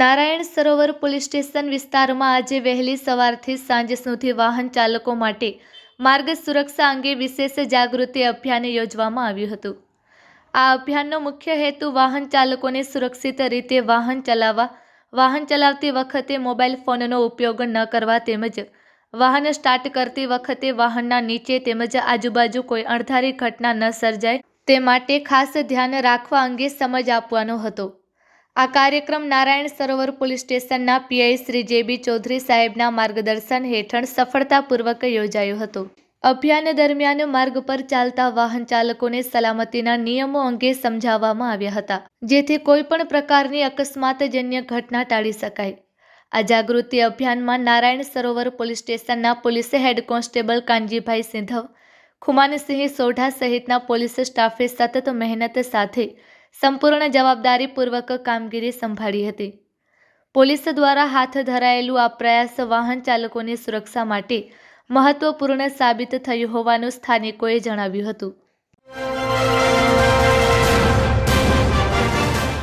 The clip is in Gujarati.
નારાયણ સરોવર પોલીસ સ્ટેશન વિસ્તારમાં આજે વહેલી સવારથી સાંજ સુધી વાહન ચાલકો માટે માર્ગ સુરક્ષા અંગે વિશેષ જાગૃતિ અભિયાન યોજવામાં આવ્યું હતું. આ અભિયાનનો મુખ્ય હેતુ વાહન ચાલકોને સુરક્ષિત રીતે વાહન ચલાવવા, વાહન ચલાવતી વખતે મોબાઈલ ફોનનો ઉપયોગ ન કરવા તેમજ વાહન સ્ટાર્ટ કરતી વખતે વાહનના નીચે તેમજ આજુબાજુ કોઈ અણધારી ઘટના ન સર્જાય તે માટે ખાસ ધ્યાન રાખવા અંગે સમજ આપવાનો હતો. આ કાર્યક્રમ નારાયણ સરોવર પોલીસ સ્ટેશનના પીઆઈ શ્રી જેબી ચૌધરી સાહેબના માર્ગદર્શન હેઠળ સફળતાપૂર્વક યોજાયો હતો. અભિયાન દરમિયાન માર્ગ પર ચાલતા વાહન ચાલકોને સલામતીના નિયમો અંગે સમજાવવામાં આવ્યા હતા, જેથી કોઈ પણ પ્રકારની અકસ્માતજન્ય ઘટના ટાળી શકાય. આ જાગૃતિ અભિયાનમાં નારાયણ સરોવર પોલીસ સ્ટેશનના police head constable Kanjibhai Sindhav, Khumansinh Sodha સહિતના પોલીસ સ્ટાફે સતત મહેનત સાથે સંપૂર્ણ જવાબદારીપૂર્વક કામગીરી સંભાળી હતી. પોલીસ દ્વારા હાથ ધરાયેલું આ પ્રયાસ વાહન ચાલકોની સુરક્ષા માટે મહત્વપૂર્ણ સાબિત થયું હોવાનું સ્થાનિકોએ જણાવ્યું હતું.